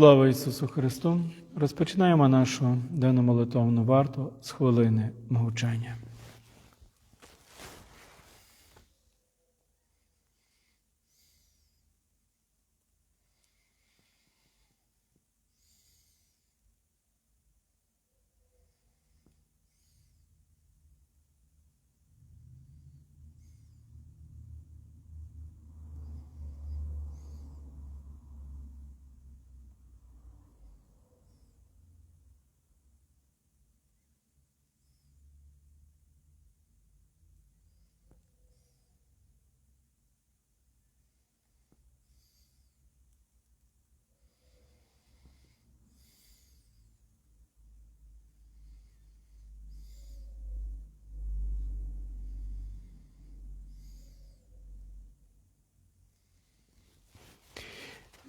Слава Ісусу Христу! Розпочинаємо нашу денну молитовну варту з хвилини мовчання.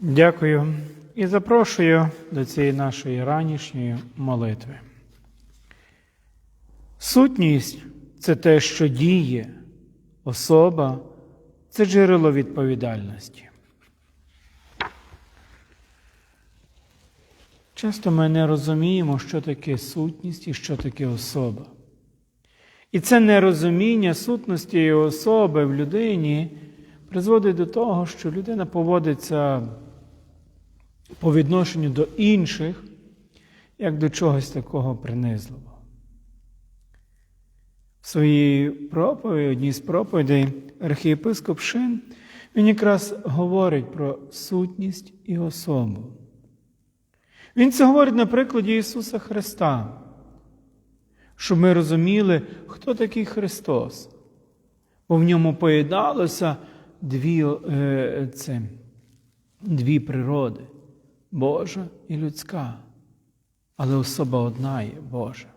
Дякую і запрошую до цієї нашої ранішньої молитви. Сутність це те, що діє, особа це джерело відповідальності. Часто ми не розуміємо, що таке сутність і що таке особа. І це нерозуміння сутності особи в людині призводить до того, що людина поводиться по відношенню до інших, як до чогось такого принизливого. В своїй проповіді, одній з проповідей, архієпископ Шин, він якраз говорить про сутність і особу. Він це говорить на прикладі Ісуса Христа, щоб ми розуміли, хто такий Христос, бо в ньому поєдналося дві, е, це, дві природи Божа і людська, але особа одна є Божа.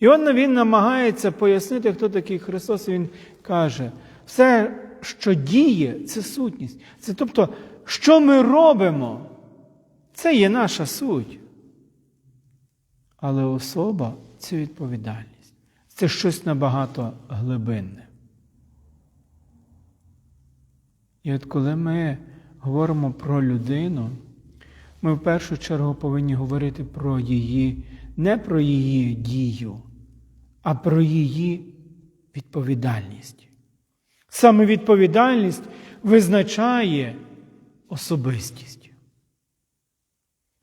І он він намагається пояснити, хто такий Христос, і Він каже, все, що діє, це сутність. Це тобто, що ми робимо, це є наша суть. Але особа це відповідальність. Це щось набагато глибинне. І от коли ми говоримо про людину, ми в першу чергу повинні говорити про її, не про її дію, а про її відповідальність. Саме відповідальність визначає особистість.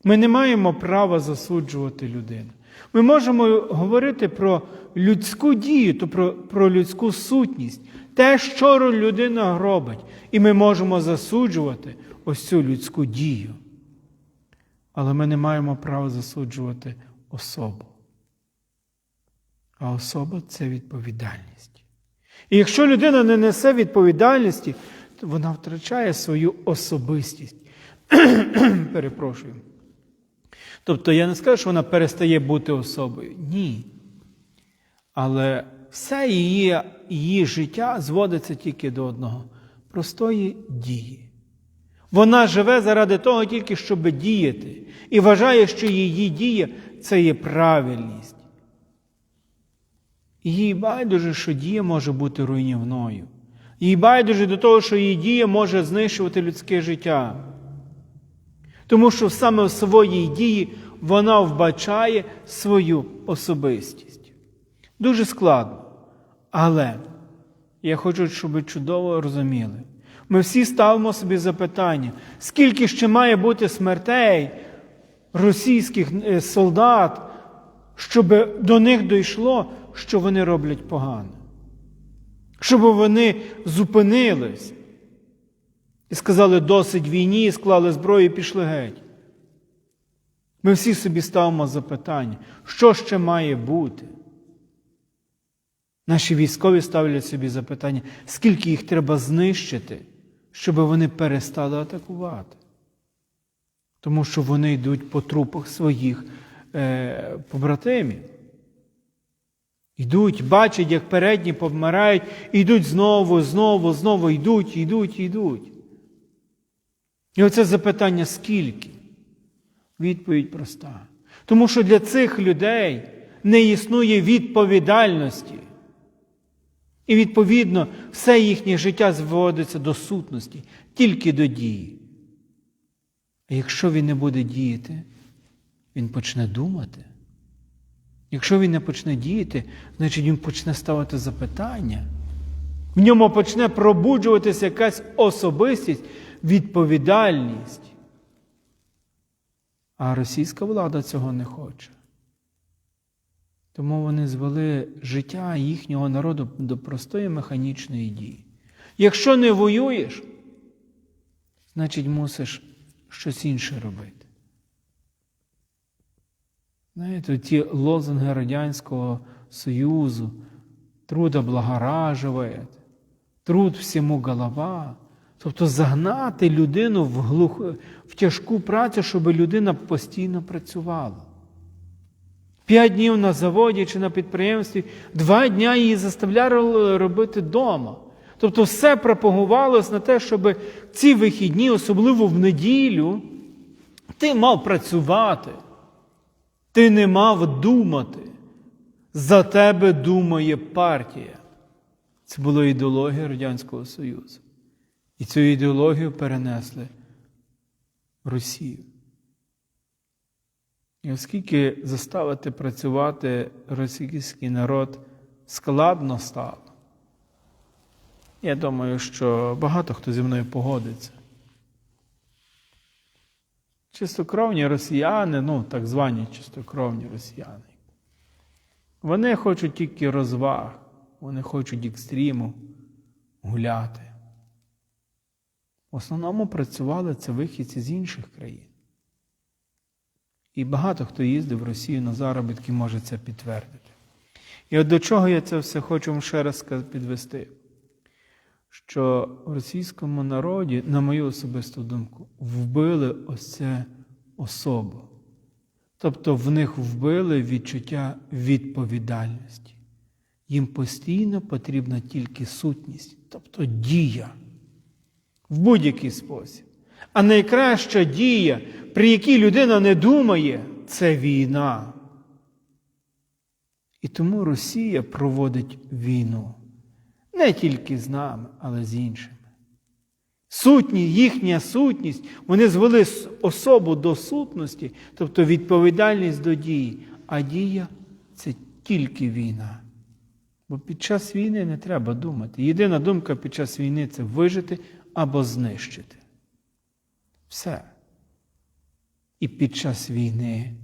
Ми не маємо права засуджувати людину. Ми можемо говорити про людську дію, то про, про людську сутність, те, що людина робить. І ми можемо засуджувати ось цю людську дію. Але ми не маємо права засуджувати особу. А особа це відповідальність. І якщо людина не несе відповідальності, то вона втрачає свою особистість. Перепрошую. Тобто я не скажу, що вона перестає бути особою. Ні. Але все її, її життя зводиться тільки до одного простої дії. Вона живе заради того, тільки щоб діяти, і вважає, що її дія це є правильність. Їй байдуже, що дія може бути руйнівною. Їй байдуже до того, що її дія може знищувати людське життя. Тому що саме в своїй дії вона вбачає свою особистість. Дуже складно. Але я хочу, щоб ви чудово розуміли. Ми всі ставимо собі запитання, скільки ще має бути смертей російських е, солдат, щоб до них дійшло, що вони роблять погано. Щоб вони зупинились і сказали досить війні, склали зброю і пішли геть. Ми всі собі ставимо запитання, що ще має бути? Наші військові ставлять собі запитання, скільки їх треба знищити, щоб вони перестали атакувати. Тому що вони йдуть по трупах своїх е, побратимів. Йдуть, бачать, як передні помирають, йдуть знову, знову, знову йдуть, йдуть, йдуть. І оце запитання скільки? Відповідь проста. Тому що для цих людей не існує відповідальності. І, відповідно, все їхнє життя зводиться до сутності, тільки до дії. А якщо він не буде діяти, він почне думати. Якщо він не почне діяти, значить він почне ставити запитання. В ньому почне пробуджуватися якась особистість, відповідальність. А російська влада цього не хоче. Тому вони звели життя їхнього народу до простої механічної дії. Якщо не воюєш, значить мусиш щось інше робити. Знаєте, ті лозунги Радянського Союзу, труда благоражує, труд всьому голова. Тобто загнати людину в, глух... в тяжку працю, щоб людина постійно працювала. П'ять днів на заводі чи на підприємстві, два дня її заставляли робити вдома. Тобто все пропагувалось на те, щоб ці вихідні, особливо в неділю, ти мав працювати, ти не мав думати. За тебе думає партія. Це була ідеологія Радянського Союзу. І цю ідеологію перенесли в Росію. І оскільки заставити працювати російський народ складно стало, я думаю, що багато хто зі мною погодиться. Чистокровні росіяни, ну так звані чистокровні росіяни, вони хочуть тільки розваг, вони хочуть екстриму гуляти. В основному працювали це вихідці з інших країн. І багато хто їздив в Росію на заробітки, може це підтвердити. І от до чого я це все хочу вам ще раз підвести, що в російському народі, на мою особисту думку, вбили ось це особу. Тобто в них вбили відчуття відповідальності. Їм постійно потрібна тільки сутність, тобто дія в будь-який спосіб. А найкраща дія, при якій людина не думає, це війна. І тому Росія проводить війну не тільки з нами, але з іншими. Сутні, їхня сутність, вони звели особу до сутності, тобто відповідальність до дії. А дія це тільки війна. Бо під час війни не треба думати. Єдина думка під час війни це вижити або знищити. Все. І під час війни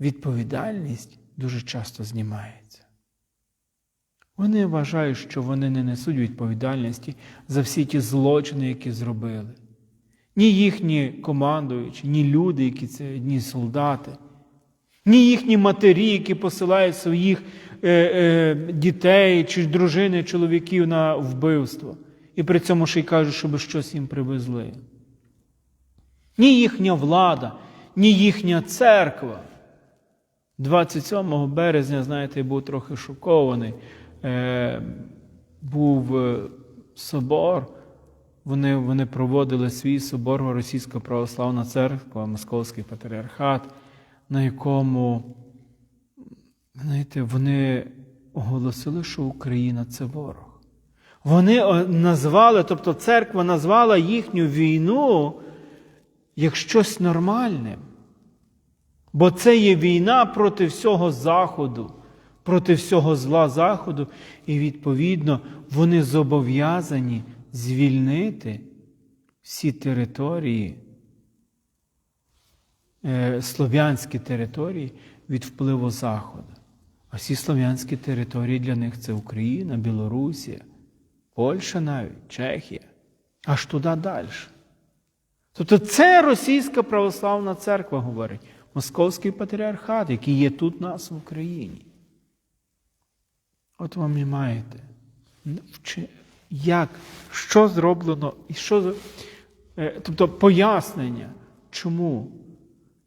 відповідальність дуже часто знімається. Вони вважають, що вони не несуть відповідальності за всі ті злочини, які зробили. Ні їхні командуючі, ні люди, які це ні солдати, ні їхні матері, які посилають своїх е, е, дітей чи дружини, чоловіків на вбивство. І при цьому ще й кажуть, щоб щось їм привезли. Ні їхня влада, ні їхня церква. 27 березня, знаєте, я був трохи шокований. Е, був е, собор, вони вони проводили свій собор Російська Православна Церква, Московський патріархат, на якому, знаєте, вони оголосили, що Україна це ворог. Вони назвали, тобто церква назвала їхню війну як щось нормальне. Бо це є війна проти всього Заходу, проти всього зла Заходу, і, відповідно, вони зобов'язані звільнити всі території, е, слов'янські території від впливу Заходу. А всі слов'янські території для них це Україна, Білорусія, Польща навіть, Чехія, аж туди далі. Тобто це російська православна церква говорить, Московський патріархат, який є тут у нас в Україні. От вам і маєте. Як, що зроблено, і що, е, тобто пояснення, чому,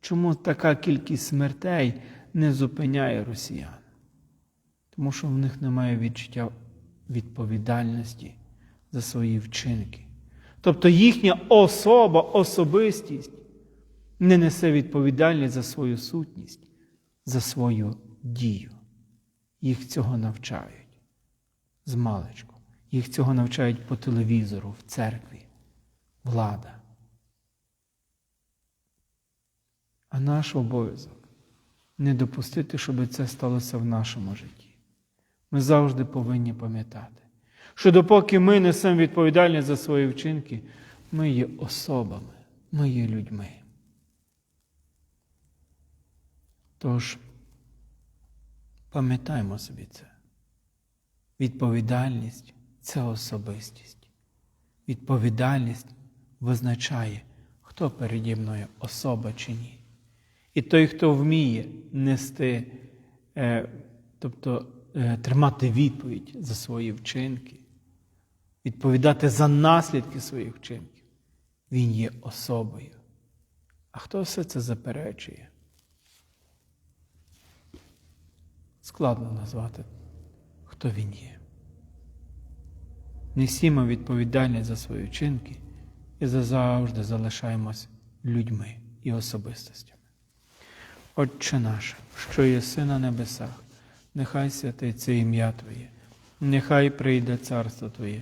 чому така кількість смертей не зупиняє росіян? Тому що в них немає відчуття відповідальності за свої вчинки. Тобто їхня особа, особистість не несе відповідальність за свою сутність, за свою дію. Їх цього навчають з маличку. Їх цього навчають по телевізору, в церкві, влада. А наш обов'язок не допустити, щоб це сталося в нашому житті. Ми завжди повинні пам'ятати, що допоки ми несемо відповідальність за свої вчинки, ми є особами, ми є людьми. Тож, пам'ятаймо собі це. Відповідальність це особистість. Відповідальність визначає, хто переді мною особа чи ні. І той, хто вміє нести, е, тобто е, тримати відповідь за свої вчинки, відповідати за наслідки своїх вчинків, він є особою. А хто все це заперечує? Складно назвати, хто він є. Несімо відповідальність за свої вчинки і завжди залишаємось людьми і особистостями. Отче наш, що єси на небесах, нехай святиться ім'я Твоє, нехай прийде царство Твоє,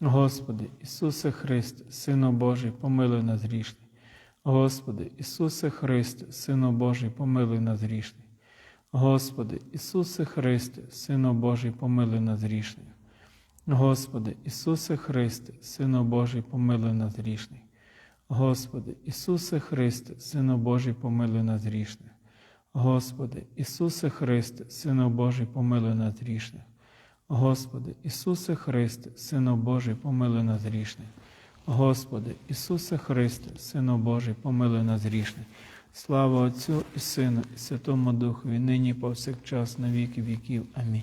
Господи, Ісусе Христе, Сину Божий, помилуй нас грішних. Господи, Ісусе Христе, Сину Божий, помилуй нас грішних. Господи, Ісусе Христе, Сину Божий, помилуй нас грішних. Господи, Ісусе Христе, Сину Божий, помилуй нас грішних. Господи, Ісусе Христе, Сину Божий, помилуй нас грішних. Господи, Ісусе Христе, Сину Божий, помилуй нас грішних. Господи, Ісусе Христе, Сину Божий, помилуй нас грішних. Господи, Ісусе Христе, Сину Божий, помилуй нас грішних. Слава Отцю і Сину, і Святому Духові, нині повсякчас, на віки віків. Амінь.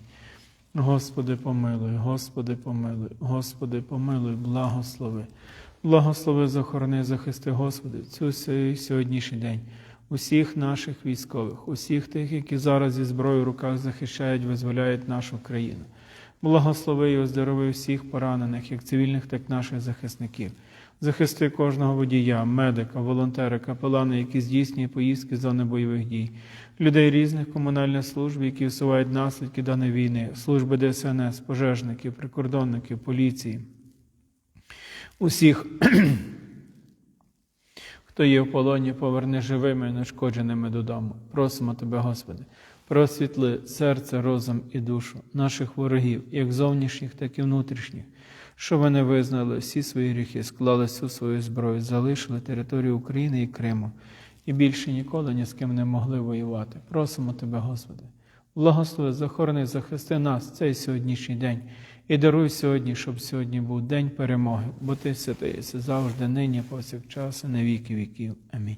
Господи, помилуй, Господи, помилуй, Господи, помилуй, благослови. Благослови, захорони, захисти, Господи, цю сьогоднішній день. Усіх наших військових, усіх тих, які зараз зі зброєю в руках захищають, визволяють нашу країну. Благослови і оздорови всіх поранених, як цивільних, так і наших захисників. Захисти кожного водія, медика, волонтера, капелана, які здійснює поїздки з зони бойових дій, людей різних комунальних служб, які усувають наслідки даної війни, служби ДСНС, пожежників, прикордонників, поліції. Усіх, хто є в полоні, поверни живими і нешкодженими додому. Просимо Тебе, Господи, просвітли серце, розум і душу наших ворогів, як зовнішніх, так і внутрішніх, що вони визнали всі свої гріхи, склали всю свою зброю, залишили територію України і Криму і більше ніколи ні з ким не могли воювати. Просимо Тебе, Господи, благослови, захорони, захисти нас цей сьогоднішній день. І даруй сьогодні, щоб сьогодні був день перемоги, бо ти святий завжди, нині, повсякчас, і на віки віків. Амінь.